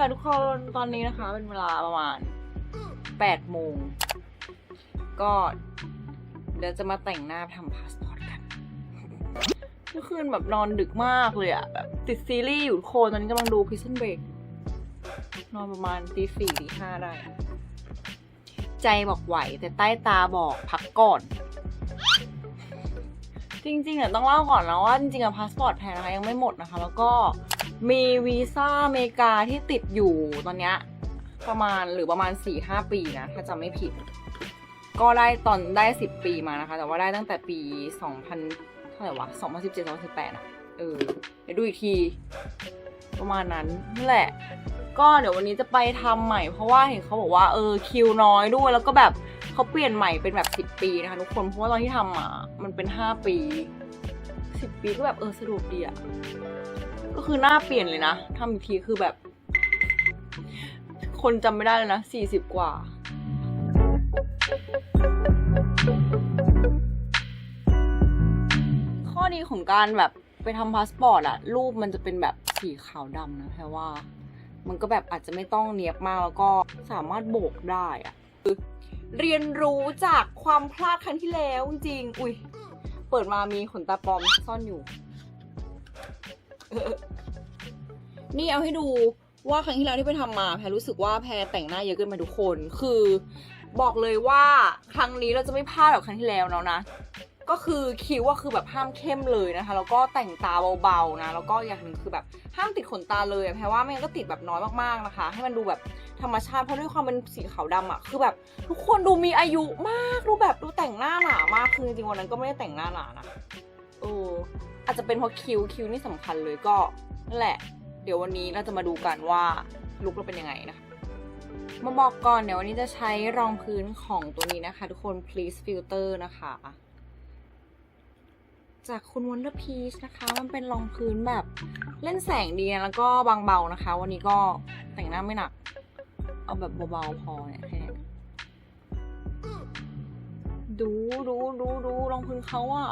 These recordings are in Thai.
ค่ะทุกคนตอนนี้นะคะ เป็นเวลาประมาณ8โมงก็เดี๋ยวจะมาแต่งหน้าทำพาสปอร์ตกันเมื่อคืนแบบนอนดึกมากเลยอะแบบติดซีรีส์อยู่ทุกคนตอนนี้กำลังดูพิซซันเบรกนอนประมาณตีสี่ตีห้าได้ ใจบอกไหวแต่ใต้ตาบอกพักก่อน จริงๆอะต้องเล่าก่อนนะว่าจริงๆอะพาสปอร์ตแพนนะคะยังไม่หมดนะคะ แล้วก็ มีวีซ่าอเมริกาที่ติดอยู่ตอนเนี้ยประมาณหรือประมาณ4-5ปีนะ ถ้าจำไม่ผิด ก็ได้ตอนได้ 10 ปีมานะคะ แต่ว่าได้ตั้งแต่ปี 2000 เท่าไหร่วะ 2017 2018อะเออเดี๋ยวดูอีกที ประมาณนั้นนั่นแหละ ก็เดี๋ยววันนี้จะไปทำใหม่ เพราะว่าเห็นเขาบอกว่าเออคิวน้อยด้วยแล้วก็แบบเขาเปลี่ยนใหม่เป็นแบบ 10 ปีนะคะทุกคนเพราะว่าตอนที่ทำอะมันเป็น 5 ปี 10 ปีก็แบบเออสะดวกดีอะ ก็คือหน้าเปลี่ยนเลยนะทำอีกทีคือแบบ คนจำไม่ได้เลยนะ40กว่าข้อดีของการแบบไปทำพาสปอร์ตอะรูปมันจะเป็นแบบสีขาวดำนะแพรว่า มันก็แบบอาจจะไม่ต้องเนียบมากแล้วก็สามารถโบกได้อะคือเรียนรู้จากความพลาดครั้งที่แล้วจริง อุ้ยเปิดมามีขนตาปลอมซ่อนอยู่ นี่เอาให้ดูว่าครั้งที่แล้วที่ไปทำมาแพรรู้สึกว่าแพรแต่งหน้าเยอะเกินไปทุกคน คือบอกเลยว่าครั้งนี้เราจะไม่พลาดแบบครั้งที่แล้วแล้วนะ ก็คือคิวว่าคือแบบห้ามเข้มเลยนะคะ แล้วก็แต่งตาเบาๆนะ แล้วก็อย่างหนึ่งคือแบบห้ามติดขนตาเลยแพรว่าไม่งั้นก็ติดแบบน้อยมากๆนะคะ ให้มันดูแบบธรรมชาติเพราะด้วยความเป็นสีขาวดำอะคือแบบทุกคนดูมีอายุมากดูแบบดูแต่งหน้าหนามากคือจริงๆวันนั้นก็ไม่ได้แต่งหน้าหนานะ เอออาจจะเป็นเพราะคิ้วคิ้วนี่สำคัญเลยก็นั่นแหละ เดี๋ยววันนี้เราจะมาดูกันว่าลุคเราเป็นยังไงนะคะมาบอกก่อนเดี๋ยววันนี้จะใช้รองพื้นของตัวนี้นะคะ ทุกคน please filter นะคะ จากคุณ Wonder Peach นะคะ มันเป็นรองพื้นแบบเล่นแสงดีนะแล้วก็บางเบานะคะ วันนี้ก็แต่งหน้าไม่หนัก เอาแบบเบาๆพอเนี่ยแค่ดูดูดูดูรองพื้นเขาอะ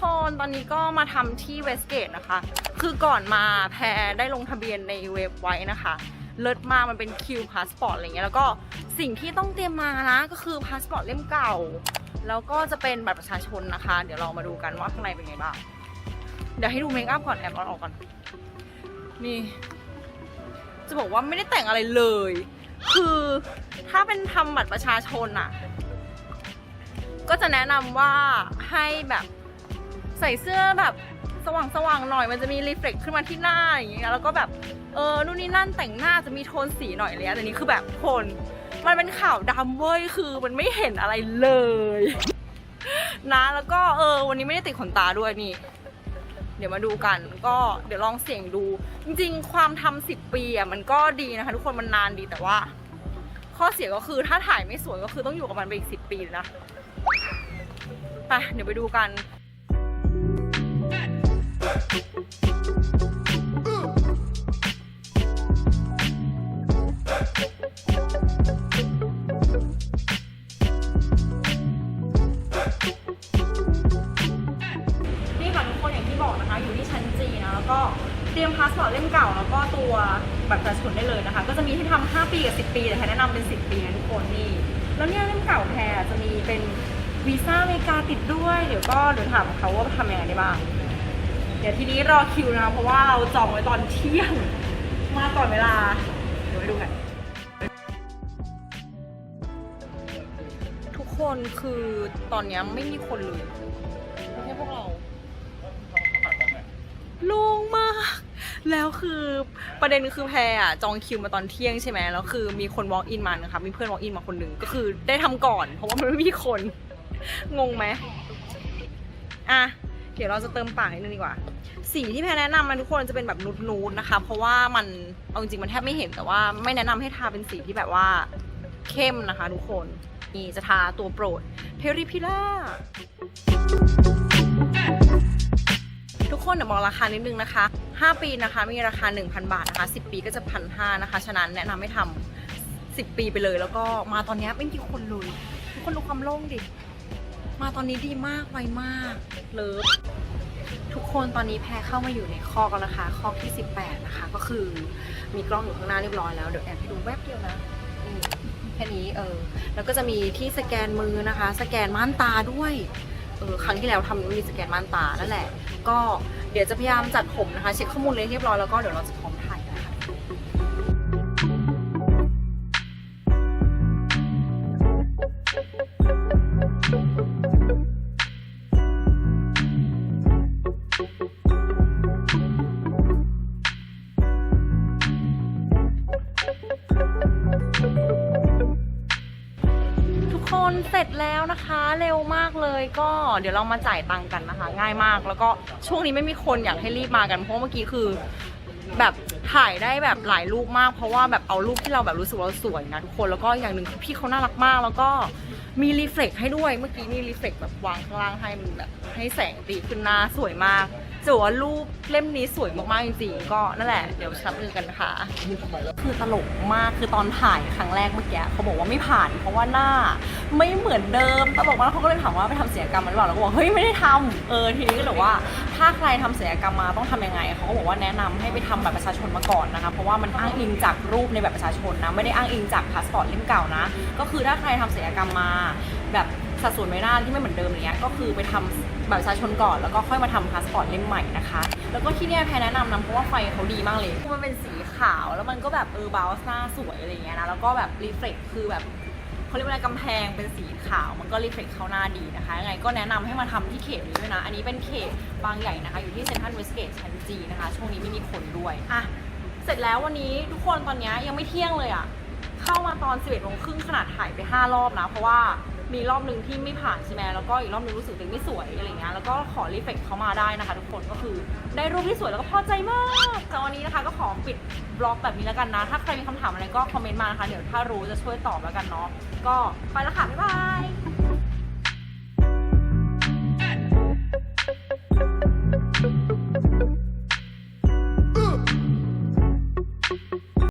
คนตอนนี้ก็มาทำที่เวสเกตนะคะ คือก่อนมาแพรได้ลงทะเบียนในเว็บไว้นะคะเลิศมากมันเป็นคิวพาสปอร์ตอะไรเงี้ยแล้วก็สิ่งที่ต้องเตรียมมานะก็คือพาสปอร์ตเล่มเก่า แล้วก็จะเป็นบัตรประชาชนนะคะ เดี๋ยวเรามาดูกันว่าข้างในเป็นไงบ้างเดี๋ยวให้ดูเมคอัพก่อนแอบเอาออกก่อนนี่ จะบอกว่าไม่ได้แต่งอะไรเลย คือถ้าเป็นทำบัตรประชาชนอะก็จะแนะนำว่าให้แบบ ใส่เสื้อแบบสว่างๆหน่อยมันจะมีรีเฟล็กขึ้นมาที่หน้าอย่างเงี้ยแล้วก็แบบเออนู่นนี่นั่นแต่งหน้าจะมีโทนสีหน่อยเลยอะแต่นี้คือแบบคนมันเป็นขาวดำเว้ยคือมันไม่เห็นอะไรเลย นะแล้วก็เออวันนี้ไม่ได้ติดขนตาด้วยนี่ เดี๋ยวมาดูกันก็เดี๋ยวลองเสี่ยงดู จริงๆ ความทำสิบปีอะมันก็ดีนะคะ ทุกคนมันนานดีแต่ว่า ข้อเสียก็คือถ้าถ่ายไม่สวยก็คือต้องอยู่กับมันไปอีกสิบปีนะไปเดี๋ยวไปดูกัน นี่ค่ะทุกคนอย่างที่บอกนะคะ อยู่ที่ชั้นจีนะแล้วก็เตรียมพาสปอร์ตเล่มเก่า แล้วก็ตัวบัตรประชาชนได้เลยนะคะ ก็จะมีให้ทำ5ปีกับ 10 ปีแต่แพรแนะนำเป็น 10 ปีนะทุกคนนี่แล้วเนี่ยเล่มเก่าแพรจะมีเป็นวีซ่าอเมริกาติดด้วย เดี๋ยวก็เดี๋ยวถามเขาว่าทำยังไงได้บ้าง เดี๋ยวทีนี้รอคิวนะคะเพราะว่าเราจองไว้ตอนเที่ยง มาก่อนเวลา เดี๋ยวไปดูกัน ทุกคนคือตอนเนี้ยไม่มีคนเลยไม่ใช่พวกเรา โล่งมาก แล้วคือประเด็นคือแพรอะจองคิวมาตอนเที่ยงใช่ไหมแล้วคือมีคน walk in มานะคะมีเพื่อน walk in มาคนหนึ่งก็คือได้ทำก่อน เพราะว่ามันไม่มีคน งงไหมอะเดี๋ยวเราจะเติมปากนิดนึงดีกว่า สีที่แพรแนะนำมันทุกคนจะเป็นแบบนูดๆนะคะ เพราะว่ามันเอาจริงๆมันแทบไม่เห็นแต่ว่าไม่แนะนำให้ทาเป็นสีที่แบบว่าเข้มนะคะ ทุกคนนี่จะทาตัวโปรดเพริพิล่า ทุกคนเดี๋ยวบอกราคานิดนึงนะคะ 5 ปีนะคะมีราคา 1,000 บาทนะคะ 10 ปีก็จะพันห้านะคะ ฉะนั้นแนะนำให้ทำ10 ปีไปเลย แล้วก็มาตอนเนี้ยไม่มีคนเลย ทุกคนดูความโล่งดิ มาตอนนี้ดีมากไวมากเลิฟทุกคนตอนนี้แพรเข้ามาอยู่ในคอกแล้วนะคะ คอกที่ 18 นะคะ ก็คือมีกล้องอยู่ข้างหน้าเรียบร้อยแล้ว เดี๋ยวแอบให้ดูแวบเดียวนะแค่นี้เออ แล้วก็จะมีที่สแกนมือนะคะ สแกนม่านตาด้วยเออครั้งที่แล้วทำมีสแกนม่านตานั่นแหละ ก็เดี๋ยวจะพยายามจัดผมนะคะ เช็คข้อมูลเลยเรียบร้อยแล้วก็เดี๋ยวเราจะพร้อ ร็จแล้วนะคะ เร็วมากเลยก็เดี๋ยวเรามาจ่ายตังค์กันนะคะ ง่ายมากแล้วก็ช่วงนี้ไม่มีคนอยากให้รีบมากันเพราะเมื่อกี้คือแบบถ่ายได้แบบหลายรูปมาก เพราะว่าแบบเอารูปที่เราแบบรู้สึกว่าสวยนะทุกคนแล้วก็อย่างหนึ่งพี่เขาน่ารักมาก แล้วก็มีรีเฟล็กให้ด้วยเมื่อกี้นี่รีเฟล็กแบบวางข้างล่างให้มันแบบให้แสงตีขึ้นหน้าสวยมาก จะบอว่ารูปเล่มนี้สวยมากๆจริงๆก็นั่นแหละเดี๋ยวชับมือกันนะคะคือตลกมากคือตอนถ่ายครั้งแรกเมื่อกี้เขาบอกว่าไม่ผ่าน เพราะว่าหน้า ไม่เหมือนเดิมตลกมากเขาก็เลยถามว่าไปทำศัลยกรรมมาหรือเปล่าเราก็บอกเฮ้ยไม่ได้ทำเออทีนี้ก็เลยว่า ถ้าใครทำศัลยกรรมมาต้องทำยังไงเขาก็บอกว่าแนะนำให้ไปทำบัตรประชาชนมาก่อนนะคะเพราะว่ามันอ้างอิงจากรูปในแบัตรประชาชนนะไม่ได้อ้างอิงจากพาสปอร์ตเล่มเก่านะ ก็คือถ้าใครทำศัลยกรรมมาแบบ สัดส่วนใบหน้าที่ไม่เหมือนเดิมเนี้ยก็คือไปทำบัตรประชาชนก่อนแล้วก็ค่อยมาทำพาสปอร์ตเล่มใหม่นะคะ แล้วก็ที่เนี่ยแพรแนะนำนะเพราะว่าไฟเขาดีมากเลยมันเป็นสีขาวแล้วมันก็แบบเออบาวหน้าสวยอะไรอย่างเงี้ยนะแล้วก็แบบรีเฟล็กคือแบบเขาเรียกว่าอะไรกำแพงเป็นสีขาวมันก็รีเฟล็กเข้าหน้าดีนะคะยังไงก็แนะนำให้มาทำที่เขตนี้ด้วยนะ อันนี้เป็นเขตบางใหญ่นะคะ อยู่ที่เซ็นทรัลเวสเกตชั้นจีนะคะ ช่วงนี้ไม่มีคนด้วยอะเสร็จแล้ววันนี้ทุกคนตอนเนี้ยยังไม่เที่ยงเลยอะเข้ามาตอน11โมงครึ่งขนาดถ่ายไป 5 รอบนะ เพราะว่า มีรอบหนึ่งที่ไม่ผ่านใช่ไหมแล้วก็อีกรอบหนึ่งรู้สึกตัวเองไม่สวยอะไรเงี้ยแล้วก็ขอรีเฟกเขามาได้นะคะ ทุกคนก็คือได้รูปที่สวยแล้วก็พอใจมากแต่วันนี้นะคะก็ขอปิดบล็อกแบบนี้แล้วกันนะ ถ้าใครมีคำถามอะไรก็คอมเมนต์มานะคะเดี๋ยวถ้ารู้จะช่วยตอบแล้วกันเนาะก็ไปแล้วค่ะบ๊ายบาย